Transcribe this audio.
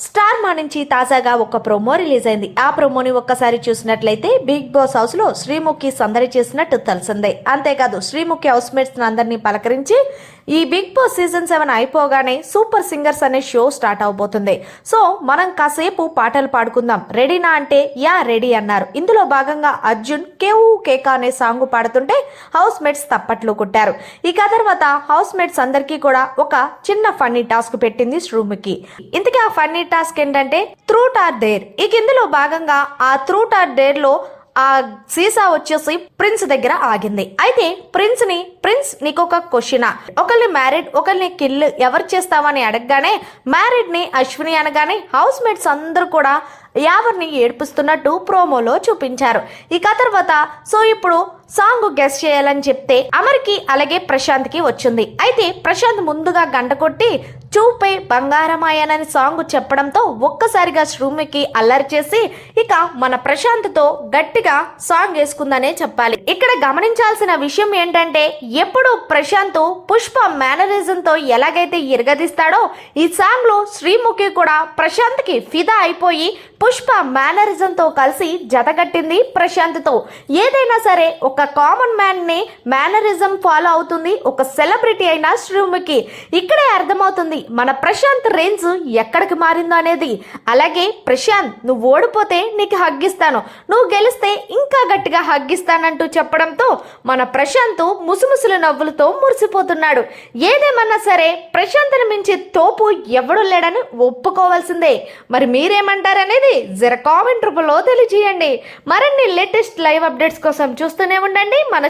Star మా నుంచి తాజాగా ఒక ప్రోమో రిలీజ్ అయింది. ఆ ప్రోమోని ఒక్కసారి చూసినట్లయితే బిగ్ బాస్ హౌస్లో శ్రీముఖి సందడి చేసినట్టు తెలిసిందే. అంతేకాదు శ్రీముఖి హౌస్ మేట్స్ అందరినీ పలకరించి ఈ బిగ్ బాస్ సీజన్ సెవెన్ అయిపోగానే సూపర్ సింగర్స్ అనే షో స్టార్ట్ అవబోతుంది. సో మనం కాసేపు పాటలు పాడుకుందాం. రెడీనా అంటే యా రెడీ అన్నారు. ఇందులో భాగంగా అర్జున్ కేవు కేకా అనే సాంగ్ పాడుతుంటే హౌస్ మేట్స్ తప్పట్లు కొట్టారు. ఇక తర్వాత హౌస్ మేట్స్ అందరికీ కూడా ఒక చిన్న ఫన్నీ టాస్క్ పెట్టింది శ్రూమికి ఇంతకీ ఆ ఫన్నీ టాస్క్ ఏంటంటే త్రూట్ ఆర్ డేర్ ఇక ఇందులో భాగంగా ఆ త్రూట్ ఆర్ డేర్లో ఆ సీసా వచ్చేసి ప్రిన్స్ దగ్గర ఆగింది. అయితే ప్రిన్స్ని ప్రిన్స్ నీకు ఒక క్వశ్చన్. ఒకరిని మ్యారీడ్ ఒకరిని కిల్ ఎవరు చేస్తావని అడగగానే మ్యారీడ్ని అశ్విని అనగానే హౌస్ మేట్స్ అందరూ కూడా యావర్ని ఏడ్పిస్తున్నట్టు ప్రోమోలో చూపించారు. ఇక తర్వాత సో ఇప్పుడు సాంగ్ గెస్ట్ చేయాలని చెప్తే అమర్కి అలాగే ప్రశాంత్కి వచ్చింది. అయితే ప్రశాంత్ ముందుగా గంట కొట్టి చూపే బంగారమాయనని సాంగ్ చెప్పడంతో ఒక్కసారిగా శ్రూమికి అల్లరి చేసి ఇక మన ప్రశాంత్తో గట్టిగా సాంగ్ వేసుకుందనే చెప్పాలి. ఇక్కడ గమనించాల్సిన విషయం ఏంటంటే ఎప్పుడు ప్రశాంత్ పుష్ప మేనరిజం తో ఎలాగైతే ఇరగదీస్తాడో ఈ సాంగ్లో శ్రీముఖి కూడా ప్రశాంత్కి ఫిదా అయిపోయి పుష్ప మేనరిజంతో కలిసి జతగట్టింది ప్రశాంత్తో. ఏదైనా సరే ఒక కామన్ మ్యాన్ని మేనరిజం ఫాలో అవుతుంది ఒక సెలబ్రిటీ అయిన శ్రీముఖి. ఇక్కడే అర్థమవుతుంది మన ప్రశాంత్ రేంజ్ ఎక్కడికి మారిందో అనేది. అలాగే ప్రశాంత్ నువ్వు ఓడిపోతే నీకు హగ్గిస్తాను. నువ్వు గెలిస్తే ఇంకా గట్టిగా హగ్గిస్తానంటూ చెప్పడంతో మన ప్రశాంత్ ముసుముసుల నవ్వులతో మురిసిపోతున్నాడు. ఏదేమన్నా సరే ప్రశాంత్ని మించి తోపు ఎవడు లేడని ఒప్పుకోవాల్సిందే. మరి మీరేమంటారనేది జర కామెంట్ రూపంలో తెలియజేయండి. మరిన్ని లేటెస్ట్ లైవ్ అప్డేట్స్ కోసం చూస్తూనే ఉండండి. మన